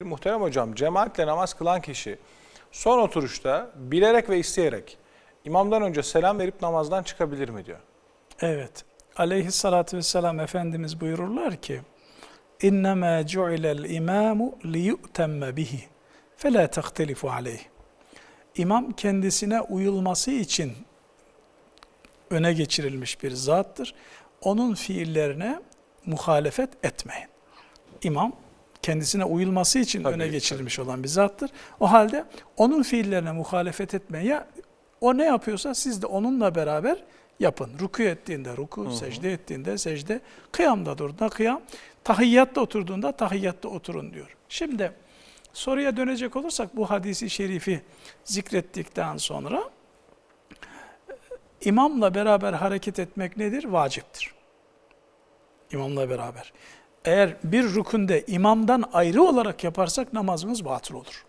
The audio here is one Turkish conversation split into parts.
Muhterem hocam, cemaatle namaz kılan kişi son oturuşta bilerek ve isteyerek imamdan önce selam verip namazdan çıkabilir mi diyor. Evet. Aleyhissalatü vesselam Efendimiz buyururlar ki اِنَّمَا جُعِلَ الْاِمَامُ لِيُؤْتَمَّ بِهِ فَلَا تَخْتَلِفُ عَلَيْهِ İmam kendisine uyulması için öne geçirilmiş bir zattır. Onun fiillerine muhalefet etmeyin. İmam kendisine uyulması için Tabii, öne tabii. geçirilmiş olan bir zattır. O halde onun fiillerine muhalefet etmeyin. Ya o ne yapıyorsa siz de onunla beraber yapın. Ruku ettiğinde ruku, secde ettiğinde secde, kıyamda durduğunda kıyam, tahiyyatta oturduğunda tahiyyatta oturun diyor. Şimdi soruya dönecek olursak bu hadisi şerifi zikrettikten sonra imamla beraber hareket etmek nedir? Vaciptir. İmamla beraber. Eğer bir rükünde imamdan ayrı olarak yaparsak namazımız batıl olur.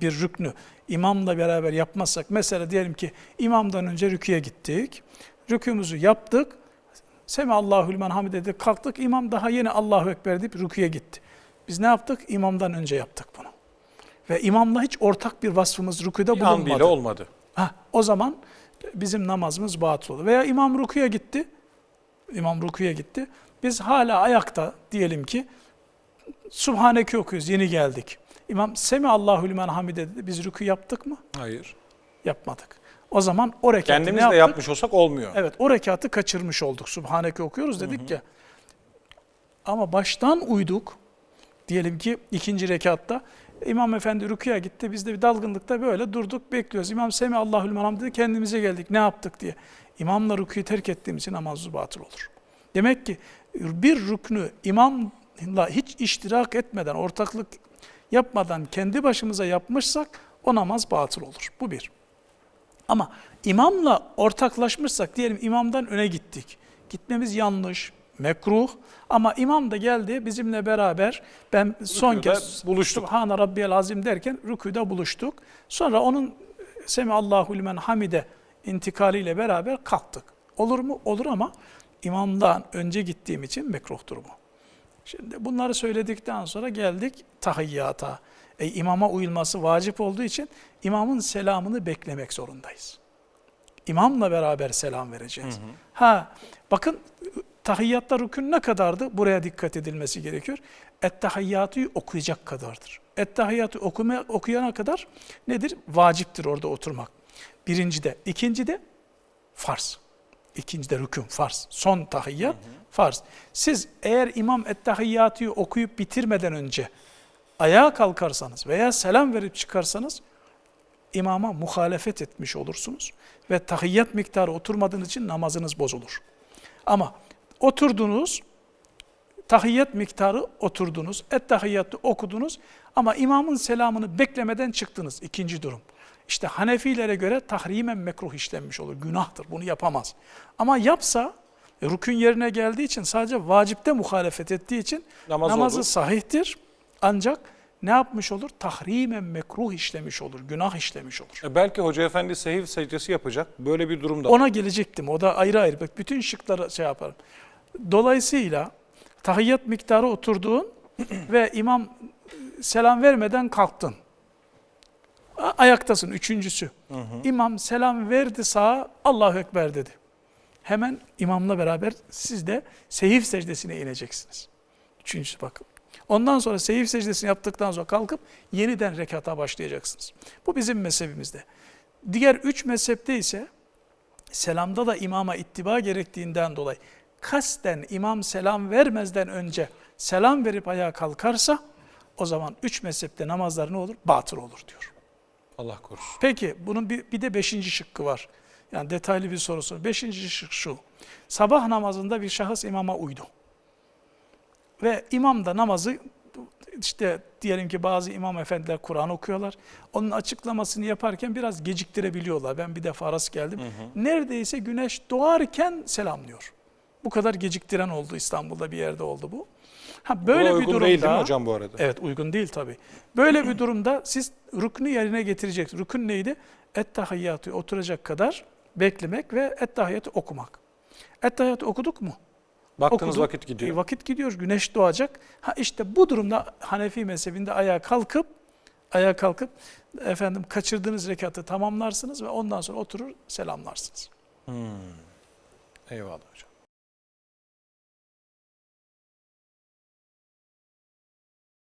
Bir rüknü imamla beraber yapmazsak, mesela diyelim ki imamdan önce rüküye gittik, rükümüzü yaptık, limen hamid dedik, kalktık, imam daha yeni Allahu Ekber deyip rüküye gitti. Biz ne yaptık? İmamdan önce yaptık bunu. Ve imamla hiç ortak bir vasfımız rüküde bulunmadı. bile olmadı. Ha, o zaman bizim namazımız batıl olur. Veya imam rukuya gitti. İmam rukuya gitti. Biz hala ayakta diyelim ki Subhaneke okuyoruz. Yeni geldik. İmam Semi Allahu limen hamide dedi. Biz ruku yaptık mı? Hayır. Yapmadık. O zaman o rekatı ne Kendimiz de yaptık? yapmış olsak olmuyor. Evet o rekatı kaçırmış olduk. Subhaneke okuyoruz dedik ya. Ama baştan uyduk. Diyelim ki ikinci rekatta İmam Efendi rükuya gitti. Biz de bir dalgınlıkta böyle durduk bekliyoruz. İmam Semi Allahü Liman dedi kendimize geldik ne yaptık diye. İmamla rüküyü terk ettiğimiz için namazımız batıl olur. Demek ki bir rüknü imamla hiç iştirak etmeden, ortaklık yapmadan kendi başımıza yapmışsak o namaz batıl olur. Bu bir. Ama imamla ortaklaşmışsak diyelim imamdan öne gittik. Gitmemiz yanlış, mekruh ama imam da geldi bizimle beraber ben son Rükûda kez buluştuk. Subhane Rabbiyel Azim derken rüküde buluştuk. Sonra onun Semi Allahu limen hamide intikaliyle beraber kalktık. Olur mu? Olur ama imamdan önce gittiğim için mekruhtur bu. Şimdi bunları söyledikten sonra geldik tahiyyata. E, imama uyulması vacip olduğu için imamın selamını beklemek zorundayız. İmamla beraber selam vereceğiz. Ha, bakın tahiyyatta rükün ne kadardı? Buraya dikkat edilmesi gerekiyor. Ettehiyyatı okuyacak kadardır. Ettehiyyatı okuma, okuyana kadar nedir? Vaciptir orada oturmak. Birincide. İkincide farz. İkincide rükün farz. Son tahiyyat farz. Siz eğer imam ettehiyyatı okuyup bitirmeden önce ayağa kalkarsanız veya selam verip çıkarsanız imama muhalefet etmiş olursunuz ve tahiyyat miktarı oturmadığınız için namazınız bozulur. Ama oturdunuz, tahiyyat miktarı oturdunuz, ettehiyyatı okudunuz ama imamın selamını beklemeden çıktınız. İkinci durum. İşte Hanefilere göre tahrimen mekruh işlenmiş olur. Günahtır. Bunu yapamaz. Ama yapsa e, rükün yerine geldiği için sadece vacipte muhalefet ettiği için Namaz namazı olur. sahihtir. Ancak ne yapmış olur? Tahrimen mekruh işlemiş olur. Günah işlemiş olur. E belki Hoca Efendi sehiv secdesi yapacak. Böyle bir durumda. Ona gelecektim. O da ayrı ayrı. Bak bütün şıkları şey yaparım. Dolayısıyla tahiyyat miktarı oturduğun ve imam selam vermeden kalktın. Ayaktasın üçüncüsü. İmam selam verdi sağa Allahu Ekber dedi. Hemen imamla beraber siz de seyif secdesine ineceksiniz. Üçüncüsü bakın. Ondan sonra seyif secdesini yaptıktan sonra kalkıp yeniden rekata başlayacaksınız. Bu bizim mezhebimizde. Diğer üç mezhepte ise selamda da imama ittiba gerektiğinden dolayı kasten imam selam vermezden önce selam verip ayağa kalkarsa o zaman üç mezhepte namazlar ne olur? Batıl olur diyor. Allah korusun. Peki bunun bir, bir de beşinci şıkkı var. Yani detaylı bir sorusu. Beşinci şık şu. Sabah namazında bir şahıs imama uydu. Ve imam da namazı işte diyelim ki bazı imam efendiler Kur'an okuyorlar. Onun açıklamasını yaparken biraz geciktirebiliyorlar. Ben bir defa rast geldim. Neredeyse güneş doğarken selamlıyor. Bu kadar geciktiren oldu İstanbul'da bir yerde oldu bu. Ha böyle Buna bir durumda değil değil mi hocam bu arada? Evet uygun değil tabi. Böyle bir durumda siz rüknü yerine getireceksiniz. Rükün neydi? Ettehiyyatı oturacak kadar beklemek ve ettehiyyatı okumak. Ettehiyyatı okuduk mu? Baktığınız okuduk. vakit gidiyor. E, vakit gidiyor, güneş doğacak. Ha işte bu durumda Hanefi mezhebinde ayağa kalkıp ayağa kalkıp efendim kaçırdığınız rekatı tamamlarsınız ve ondan sonra oturur selamlarsınız. Eyvallah hocam.